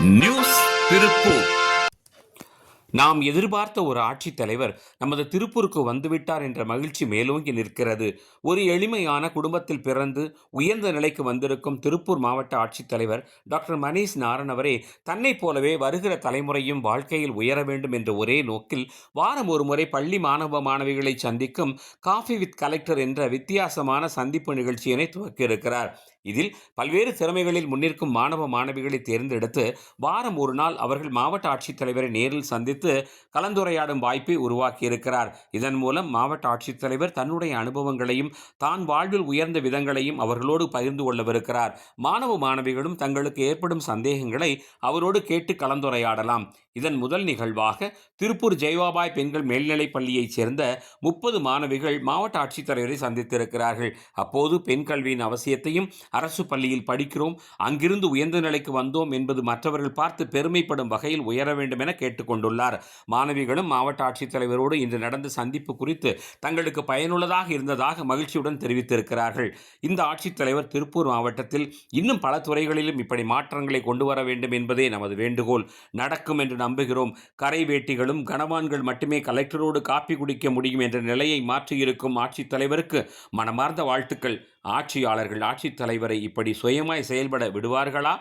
News Tiruppur. நாம் எதிர்பார்த்த ஒரு ஆட்சித் தலைவர் நமது திருப்பூருக்கு வந்துவிட்டார் என்ற மகிழ்ச்சி மேலோங்கி நிற்கிறது. ஒரு எளிமையான குடும்பத்தில் பிறந்து உயர்ந்த நிலைக்கு வந்திருக்கும் திருப்பூர் மாவட்ட ஆட்சித்தலைவர் டாக்டர் மணீஷ் நாரன் அவரே தன்னைப் போலவே வருகிற தலைமுறையும் வாழ்க்கையில் உயர வேண்டும் என்ற ஒரே நோக்கில் வாரம் ஒரு முறை பள்ளி மாணவ மாணவிகளை சந்திக்கும் காஃபி வித் கலெக்டர் என்ற வித்தியாசமான சந்திப்பு நிகழ்ச்சியினை துவக்கியிருக்கிறார். இதில் பல்வேறு திறமைகளில் முன்னிற்கும் மாணவ மாணவிகளை தேர்ந்தெடுத்து வாரம் ஒரு நாள் அவர்கள் மாவட்ட ஆட்சித்தலைவரை நேரில் சந்தித்து கலந்துரையாடும் வாய்ப்பை உருவாக்கியிருக்கிறார். இதன் மூலம் மாவட்ட ஆட்சித்தலைவர் தன்னுடைய அனுபவங்களையும் தான் வாழ்வில் உயர்ந்த விதங்களையும் அவர்களோடு பகிர்ந்து கொள்ளவிருக்கிறார். மாணவ மாணவிகளும் தங்களுக்கு ஏற்படும் சந்தேகங்களை அவரோடு கேட்டு கலந்துரையாடலாம். இதன் முதல் நிகழ்வாக திருப்பூர் ஜெய்வாபாய் பெண்கள் மேல்நிலைப் பள்ளியைச் சேர்ந்த முப்பது மாணவிகள் மாவட்ட ஆட்சித்தலைவரை சந்தித்திருக்கிறார்கள். அப்போது பெண் கல்வியின் அவசியத்தையும் அரசு பள்ளியில் படிக்கிறோம் அங்கிருந்து உயர்ந்த நிலைக்கு வந்தோம் என்பது மற்றவர்கள் பார்த்து பெருமைப்படும் வகையில் உயர வேண்டும் என கேட்டுக்கொண்டுள்ளார். மாணவிகளும் மாவட்ட ஆட்சித்தலைவரோடு இன்று நடந்த சந்திப்பு குறித்து தங்களுக்கு பயனுள்ளதாக இருந்ததாக மகிழ்ச்சியுடன் தெரிவித்திருக்கிறார்கள். இந்த ஆட்சித்தலைவர் திருப்பூர் மாவட்டத்தில் இன்னும் பல துறைகளிலும் இப்படி மாற்றங்களை கொண்டு வர வேண்டும் என்பதே நமது வேண்டுகோள். நடக்கும் என்று நம்புகிறோம். கரை வேட்டிகளும் கனவான்கள் மட்டுமே கலெக்டரோடு காப்பி குடிக்க முடியும் என்ற நிலையை மாற்றியிருக்கும் ஆட்சித்தலைவருக்கு மனமார்ந்த வாழ்த்துக்கள். ஆட்சியாளர்கள் ஆட்சித்தலைவரை இப்படி சுயமாய் செயல்பட விடுவார்களா?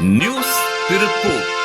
நியூஸ் திருப்பூர்.